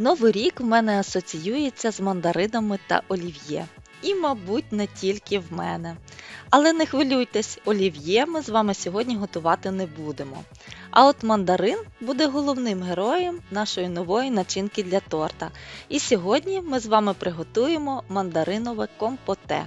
Новий рік в мене асоціюється з мандаринами та олів'є. І, мабуть, не тільки в мене. Але не хвилюйтесь, олів'є ми з вами сьогодні готувати не будемо. А от мандарин буде головним героєм нашої нової начинки для торта. І сьогодні ми з вами приготуємо мандаринове компоте.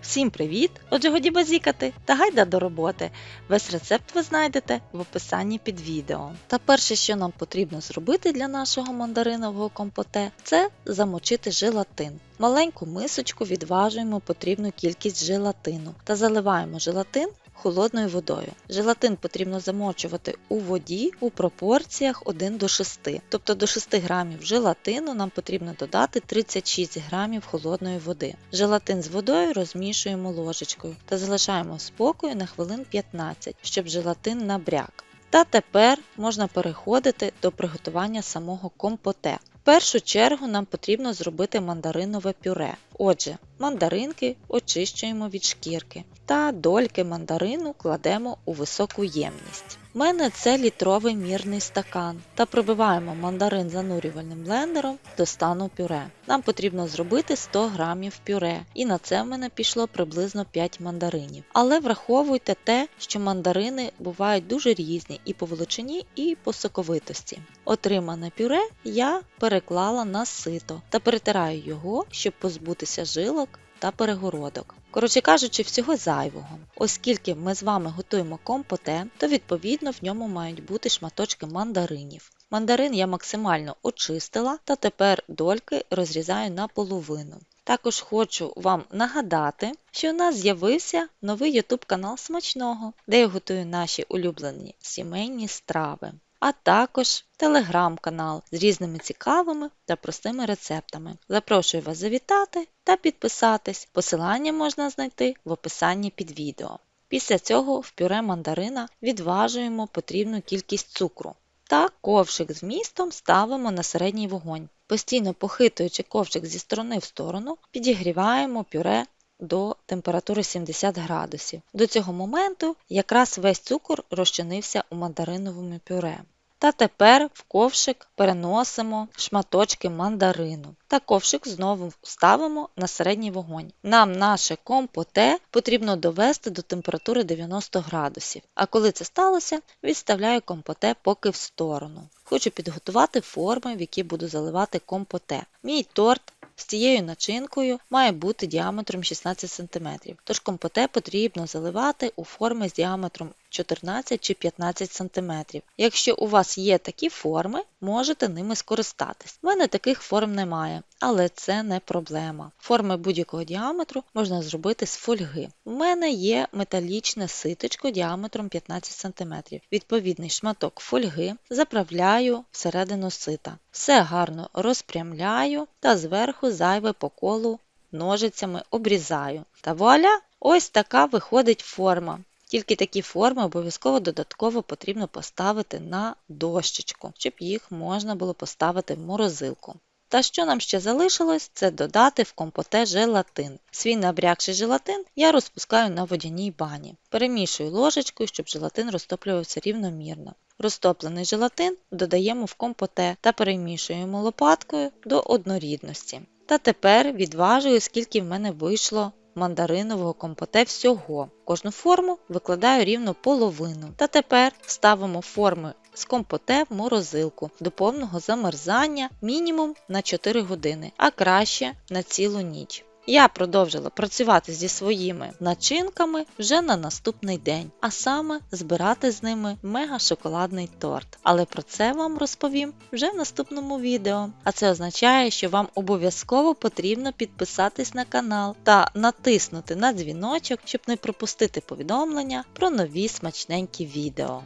Всім привіт! Отже, годі базікати та гайда до роботи. Весь рецепт ви знайдете в описанні під відео. Та перше, що нам потрібно зробити для нашого мандаринового компоте, це замочити желатин. Маленьку мисочку відважуємо потрібну кількість желатину та заливаємо желатин холодною водою. Желатин потрібно замочувати у воді у пропорціях 1 до 6. Тобто до 6 грамів желатину нам потрібно додати 36 грамів холодної води. Желатин з водою розмішуємо ложечкою та залишаємо спокою на хвилин 15, щоб желатин набряк. Та тепер можна переходити до приготування самого компоте. В першу чергу нам потрібно зробити мандаринове пюре. Отже, мандаринки очищуємо від шкірки та дольки мандарину кладемо у високу ємність. У мене це літровий мірний стакан та пробиваємо мандарин занурювальним блендером до стану пюре. Нам потрібно зробити 100 грамів пюре, і на це в мене пішло приблизно 5 мандаринів. Але враховуйте те, що мандарини бувають дуже різні і по величині, і по соковитості. Отримане пюре я переклала на сито та перетираю його, щоб позбутися жилок та перегородок. Коротше кажучи, всього зайвого. Оскільки ми з вами готуємо компоте, то відповідно в ньому мають бути шматочки мандаринів. Мандарин я максимально очистила та тепер дольки розрізаю на половину. Також хочу вам нагадати, що у нас з'явився новий YouTube канал Смачного, де я готую наші улюблені сімейні страви а також телеграм-канал з різними цікавими та простими рецептами. Запрошую вас завітати та підписатись. Посилання можна знайти в описанні під відео. Після цього в пюре мандарина відважуємо потрібну кількість цукру. Та ковшик з містом ставимо на середній вогонь. Постійно похитуючи ковшик зі сторони в сторону, підігріваємо пюре до температури 70 градусів. До цього моменту якраз весь цукор розчинився у мандариновому пюре. Та тепер в ковшик переносимо шматочки мандарину. Та ковшик знову ставимо на середній вогонь. Нам наше компоте потрібно довести до температури 90 градусів. А коли це сталося, відставляю компоте поки в сторону. Хочу підготувати форми, в які буду заливати компоте. Мій торт з цією начинкою має бути діаметром 16 см, тож компоте потрібно заливати у форми з діаметром 14 чи 15 см. Якщо у вас є такі форми, можете ними скористатись. У мене таких форм немає, але це не проблема. Форми будь-якого діаметру можна зробити з фольги. У мене є металічне ситочко діаметром 15 см. Відповідний шматок фольги заправляю всередину сита. Все гарно розпрямляю та зверху зайве по колу ножицями обрізаю. Та вуаля! Ось така виходить форма. Тільки такі форми обов'язково додатково потрібно поставити на дощечку, щоб їх можна було поставити в морозилку. Та що нам ще залишилось, це додати в компоте желатин. Свій набрякший желатин я розпускаю на водяній бані. Перемішую ложечкою, щоб желатин розтоплювався рівномірно. Розтоплений желатин додаємо в компоте та перемішуємо лопаткою до однорідності. Та тепер відважую, скільки в мене вийшло мандаринового компоте всього. Кожну форму викладаю рівно половину. Та тепер ставимо форми з компоте в морозилку до повного замерзання мінімум на 4 години, а краще на цілу ніч. Я продовжила працювати зі своїми начинками вже на наступний день, а саме збирати з ними мега-шоколадний торт. Але про це вам розповім вже в наступному відео. А це означає, що вам обов'язково потрібно підписатись на канал та натиснути на дзвіночок, щоб не пропустити повідомлення про нові смачненькі відео.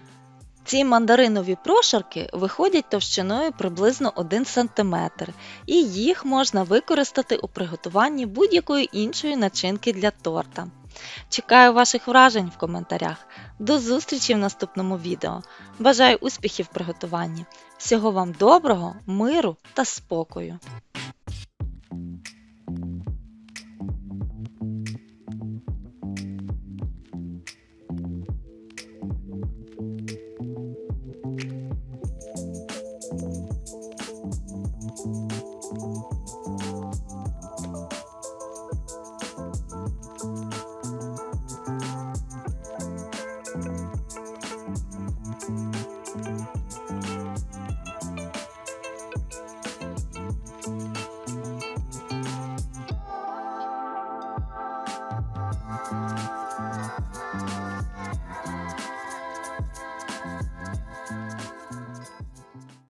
Ці мандаринові прошарки виходять товщиною приблизно 1 см, і їх можна використати у приготуванні будь-якої іншої начинки для торта. Чекаю ваших вражень в коментарях. До зустрічі в наступному відео. Бажаю успіхів в приготуванні. Всього вам доброго, миру та спокою!